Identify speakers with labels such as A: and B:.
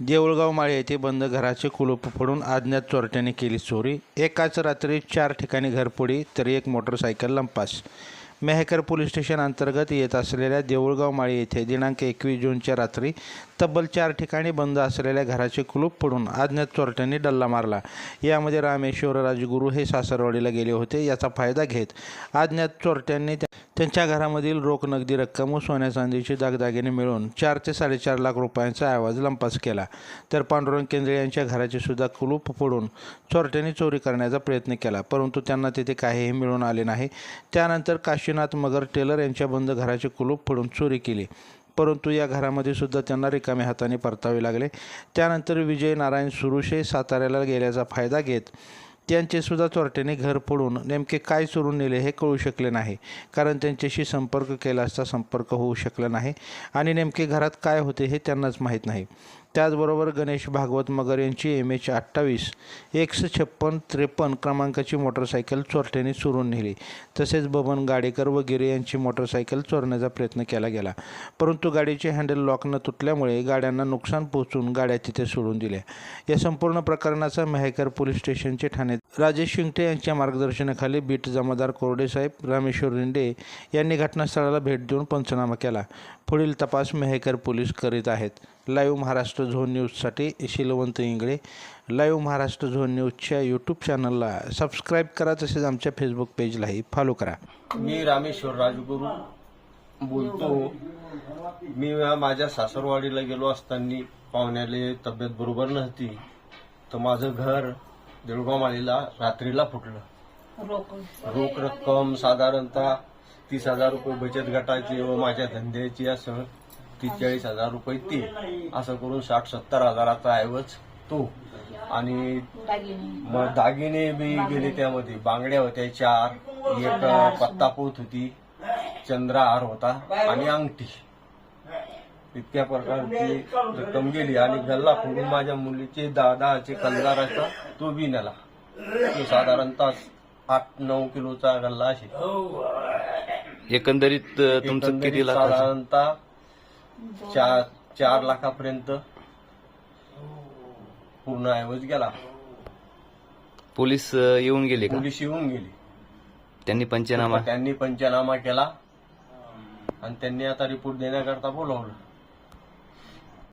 A: देऊळगाव माळे येथे बंद घराचे कुलूप फोडून अज्ञात चोरट्याने केली चोरी. एकाच रात्री चार ठिकाणी घरफोडी तर एक मोटरसायकल लंपास. मेहकर पोलीस स्टेशन अंतर्गत येत असलेल्या देऊळगाव माळी येथे दिनांक एकवीस जूनच्या रात्री तब्बल चार ठिकाणी बंद असलेल्या घराचे कुलूप फोडून अज्ञात चोरट्यांनी डल्ला मारला. यामध्ये रामेश्वर राजगुरू हे सासरवाडीला गेले होते याचा फायदा घेत अज्ञात चोरट्यांनी त्या- त्यांच्या घरामधील रोख नगदी रक्कम व सोन्या चांदीचे दागदागिने मिळून चार ते साडेचार लाख रुपयांचा आवाज लंपास केला. तर पांडुरंग केंद्रे यांच्या घराचे सुद्धा कुलूप फोडून चोरट्यांनी चोरी करण्याचा प्रयत्न केला. परंतु त्यांना तिथे काहीही मिळून आले नाही. त्यानंतर काशीनाथ मगर टेलर यांच्या बंद घराचे कुलूप फोडून चोरी केली. परंतु या घरामध्ये सुद्धा त्यांना रिकाम्या हाताने परतावे लागले. त्यानंतर विजय नारायण सुरुशे साताऱ्याला गेल्याचा फायदा घेत त्यांचे सुद्धा चोरट्याने घर फोडून नेमके काय चोरून नेले हे कळू शकले नाही. कारण त्यांच्याशी संपर्क केला असता संपर्क होऊ शकला नाही. आणि नेमके घरात काय होते हे त्यांनाच माहीत नाही. त्याचबरोबर गणेश भागवत मगर यांची एम एच अठ्ठावीस एकशे छप्पन त्रेपन्न क्रमांकाची मोटरसायकल चोरट्याने चोरून नेली. तसेच बबन गाडेकर वगैरे यांची मोटरसायकल चोरण्याचा प्रयत्न केला गेला. परंतु गाडीचे हँडल लॉक न तुटल्यामुळे गाड्यांना नुकसान पोहोचून गाड्या तिथे सोडून दिल्या. या संपूर्ण प्रकरणाचा मेहकर पोलीस स्टेशनचे ठाणे राजेश शिंगटे यांच्या मार्गदर्शनाखाली बीट जमादार कोरडेसाहेब रामेश्वर रिंडे यांनी घटनास्थळाला भेट देऊन पंचनामा केला. पुढील तपास मेहकर पोलीस करीत आहेत. लाईव्ह महाराष्ट्र झोन न्यूजसाठी शिलवंत इंगळे. लाईव्ह महाराष्ट्र झोन न्यूजच्या यूट्यूब चॅनलला सबस्क्राईब करा तसेच आमच्या फेसबुक पेजलाही फॉलो करा.
B: मी रामेश्वर राजगुरू बोलतो. मी माझ्या सासरवाडीला गेलो असताना पाहुण्याला तब्येत बरोबर नव्हती. तर माझं घर देऊळगाव माळीला रात्रीला फुटलं. रोख रक्कम साधारणतः तीस हजार रुपये बचत गटाची व माझ्या धंद्याची असं तीस चाळीस हजार रुपये ती. असं करून साठ सत्तर हजाराचा ऐवज तो. आणि मग दागिने बी गेले त्यामध्ये. बांगड्या होत्या चार. एक पत्तापोत होती. चंद्रहार होता. आणि अंगठी. इतक्या प्रकारची रक्कम गेली आणि गल्ला फोडून माझ्या मुलीचे दादाचे कंदाराचा तो बी नेला तो साधारणतः आठ नऊ किलोचा गल्ला असेल
C: एकंदरीत तुमचं किती
B: साधारणतः चार चार लाखापर्यंत पूर्ण ऐवज गेला.
C: पोलीस येऊन गेले
B: पोलीस येऊन गेली.
C: त्यांनी पंचनामा?
B: त्यांनी पंचनामा केला. आणि त्यांनी आता रिपोर्ट देण्याकरता बोलावलं.